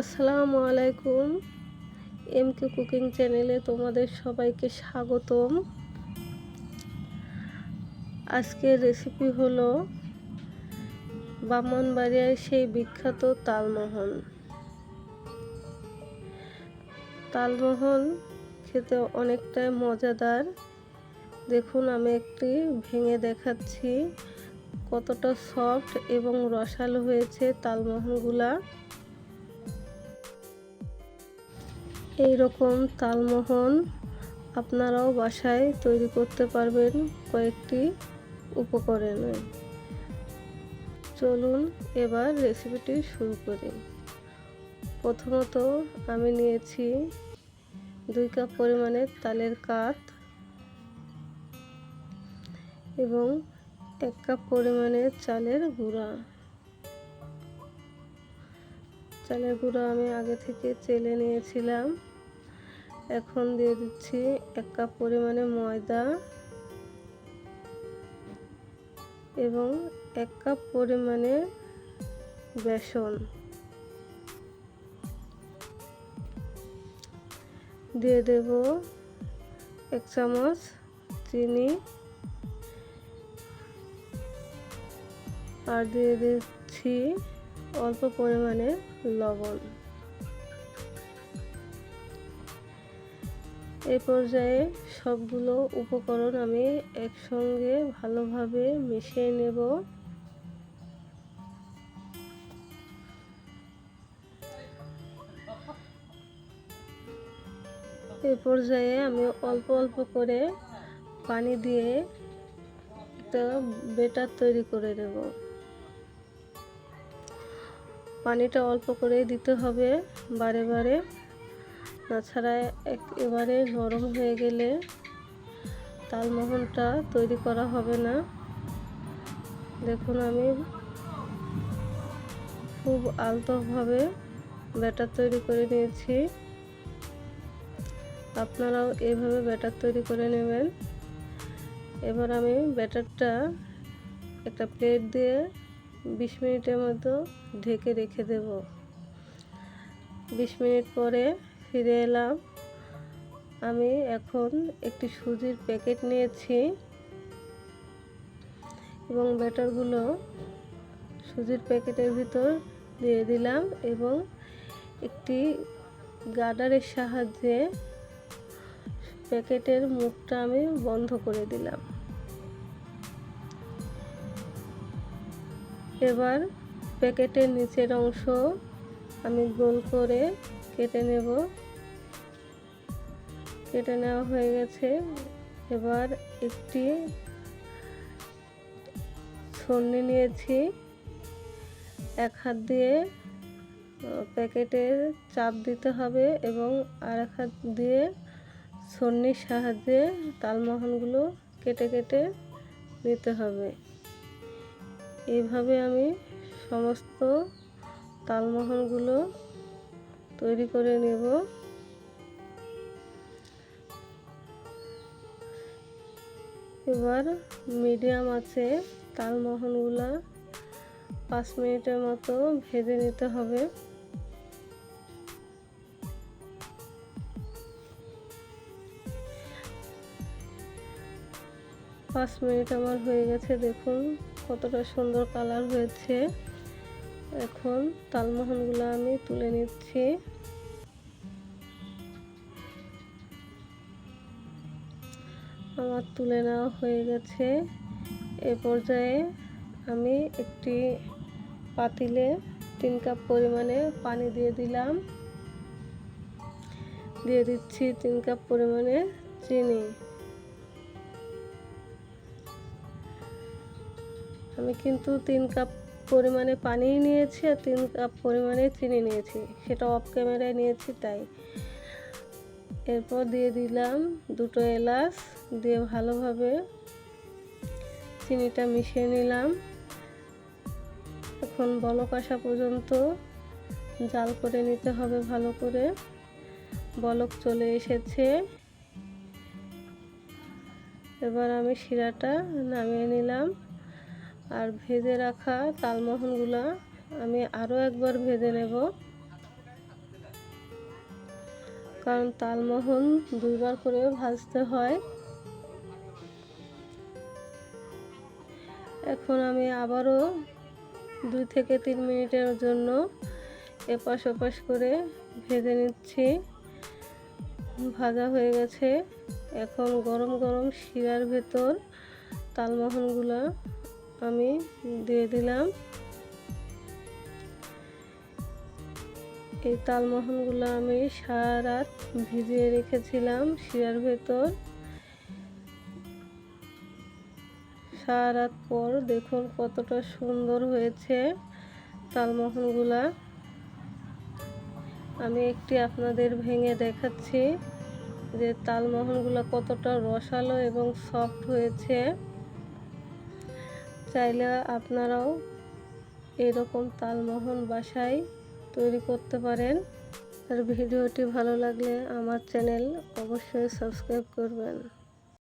আসসালামু আলাইকুম। M K cooking চ্যানেলে তোমাদের সবাইকে স্বাগতম। আজকের রেসিপি হলো বামনবাড়িয়ার সেই বিখ্যাত তালমোহন। তালমোহন খেতে অনেকটাই মজাদার। দেখুন, আমি একটি ভেঙে দেখাচ্ছি কতটা সফট এবং রসালো হয়েছে তালমোহনগুলা। এই রকম তালমোহন আপনারাও বাসায় তৈরি করতে পারবেন কয়েকটি উপকরণে। চলুন এবার রেসিপিটি শুরু করি। প্রথমত আমি নিয়েছি দুই কাপ পরিমাণে তালের কাঠ এবং এক কাপ পরিমাণে চালের গুঁড়া। চালের গুঁড়া আমি আগে থেকে চেলে নিয়েছিলাম। এখন দিয়ে দিচ্ছি এক কাপ পরিমাণে ময়দা এবং এক কাপ পরিমাণে বেসন। দিয়ে দেব এক চামচ চিনি আর দিয়ে দিচ্ছি অল্প পরিমাণে লবণ। এই পর্যায়ে সবগুলো উপকরণ আমি একসঙ্গে ভালোভাবে মিশিয়ে নেব। এই পর্যায়ে আমি অল্প অল্প করে পানি দিয়ে একটা বেটার তৈরি করে নেব। পানিটা অল্প করেই দিতে হবে বারে বারে। তাছাড়া একেবারে নরম হয়ে গেলে তালমোহনটা তৈরি করা হবে না। দেখুন আমি খুব আলতোভাবে ব্যাটার তৈরি করে নিয়েছি। আপনারাও এভাবে ব্যাটার তৈরি করে নেবেন। এবার আমি ব্যাটারটা একটা প্লেট দিয়ে বিশ মিনিটের মতো ঢেকে রেখে দেব। বিশ মিনিট পরে ফিরে এলাম। আমি এখন একটি সুজির প্যাকেট নিয়েছি এবং ব্যাটারগুলো সুজির প্যাকেটের ভিতর দিয়ে দিলাম এবং একটি গার্ডারের সাহায্যে প্যাকেটের মুখটা আমি বন্ধ করে দিলাম। এবার প্যাকেটের নিচের অংশ আমি গোল করে কেটে নেব। কেটে নেওয়া হয়ে গেছে। এবার একটি ছন্নি নিয়েছি। এক হাত দিয়ে প্যাকেটের চাপ দিতে হবে এবং আর এক হাত দিয়ে ছন্নির সাহায্যে তালমহলগুলো কেটে কেটে নিতে হবে। এইভাবে আমি সমস্ত তালমোহনগুলো তৈরি করে নেব। এবার মিডিয়াম আছে তালমোহনগুলো পাঁচ মিনিটের মতো ভেজে নিতে হবে। পাঁচ মিনিট আমার হয়ে গেছে, দেখুন। কতটা সুন্দর কালার হয়েছে। এখন তালমোহনগুলো আমি তুলে নিচ্ছি। আমার তুলে নেওয়া হয়ে গেছে। এ পর্যায়ে আমি একটি পাতিলে তিন কাপ পরিমাণে পানি দিয়ে দিলাম। দিয়ে দিচ্ছি তিন কাপ পরিমাণে চিনি। আমি কিন্তু তিন কাপ পরিমাণে পানি নিয়েছি আর তিন কাপ পরিমাণে চিনি নিয়েছি। সেটা অফ ক্যামেরায় নিয়েছি, তাই। এরপর দিয়ে দিলাম দুটো এলাচ, দিয়ে ভালোভাবে চিনিটা মিশিয়ে নিলাম। এখন বলক আসা পর্যন্ত জাল করে নিতে হবে ভালো করে। বলক চলে এসেছে। এবার আমি শিরাটা নামিয়ে নিলাম। আর ভেজে রাখা তালমোহনগুলো আমি আরও একবার ভেজে নেব। কারণ তালমোহন দুইবার করে ভাজতে হয়। এখন আমি আবারও দুই থেকে তিন মিনিটের জন্য এপাশ ওপাশ করে ভেজে নিচ্ছি। ভাজা হয়ে গেছে। এখন গরম গরম শিরার ভেতর তালমোহনগুলো আমি দিয়ে দিলাম। এই তালমোহনগুলো আমি সারা রাত ভিজিয়ে রেখেছিলাম শিরার ভেতর। সারা রাত পর দেখুন কতটা সুন্দর হয়েছে তালমোহনগুলা। আমি একটি আপনাদের ভেঙে দেখাচ্ছি যে তালমোহনগুলো কতটা রসালো এবং সফট হয়েছে। চাইলে আপনারাও এরকম তালমোহন বাসায় তৈরি করতে পারেন। আর ভিডিওটি ভালো লাগলে আমার চ্যানেল অবশ্যই সাবস্ক্রাইব করবেন।